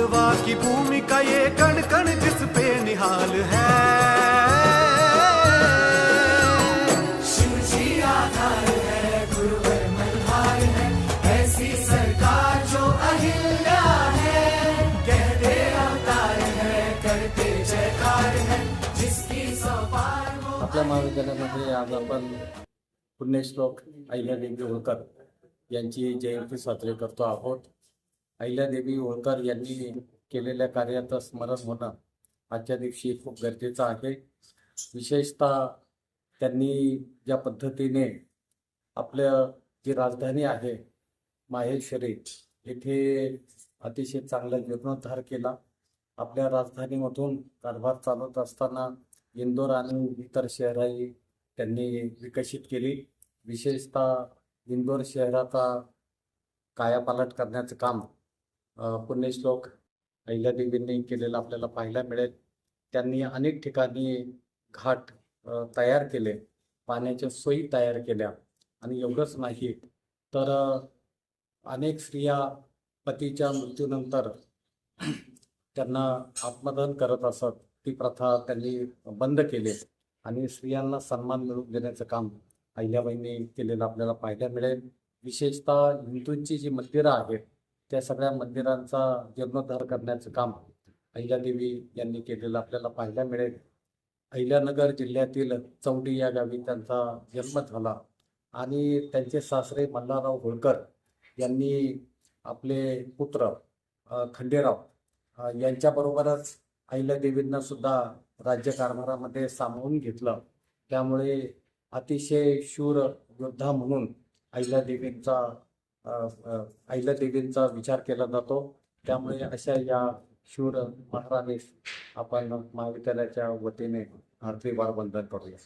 मालवा की भूमि का ये कण कण जिस पे निहाल है। शिव जी आधार है गुरुवर मल्हार है ऐसी सरकार जो अहिल्या है। कहते अवतार है करते जयकार है जिसकी सवार आपल्या महाविद्यालयामध्ये आज आपण पुण्यश्लोक अहिल्यादेवी होळकर यांची जयंती साजरी करतो आहोत। अहिल्यादेवी होळकर यांनी केलेल्या कार्याचं स्मरण होणं आजच्या दिवशी खूप गरजेचं आहे. विशेषतः त्यांनी ज्या पद्धतीने आपलं जी राजधानी आहे माहेश्वरी येथे अतिशय चांगला जीर्णोद्धार केला. आपल्या राजधानीमधून कारभार चालवत असताना इंदोर आणि इतर शहरही त्यांनी विकसित केली. विशेषतः इंदोर शहराचा कायापालट करण्याचं काम पुण्यश्लोक अहिल्यादेवींनी केलेला आपल्याला पाहायला मिळेल. त्यांनी अनेक ठिकाणी घाट तयार केले. पाण्याच्या सोयी तयार केल्या. आणि एवढंच नाही तर अनेक स्त्रिया पतीच्या मृत्यूनंतर त्यांना आत्मदहन करत असत. ती प्रथा त्यांनी बंद केली. आणि स्त्रियांना सन्मान मिळवून देण्याचं काम अहिल्याबाईंनी केलेलं आपल्याला पाहायला मिळेल. विशेषतः हिंदूंची जी मंदिरं आहेत त्या सगळ्या मंदिरांचा जीर्णोद्धार करण्याचं काम अहिल्यादेवी यांनी केलेलं आपल्याला पाहायला मिळेल. अहिल्यानगर जिल्ह्यातील चौंडी या गावी त्यांचा जन्म झाला आणि त्यांचे सासरे मल्हारराव होळकर यांनी आपले पुत्र खंडेराव यांच्याबरोबरच अहिल्यादेवींना सुद्धा राज्यकारभारामध्ये सामावून घेतलं. त्यामुळे अतिशय शूर योद्धा म्हणून अहिल्यादेवींचा अहिल्या देवींचा विचार केला जातो. त्यामुळे अशा या शूर महाराणीस आपण महाविद्यालयाच्या वतीने हार्दिक वंदन करूया.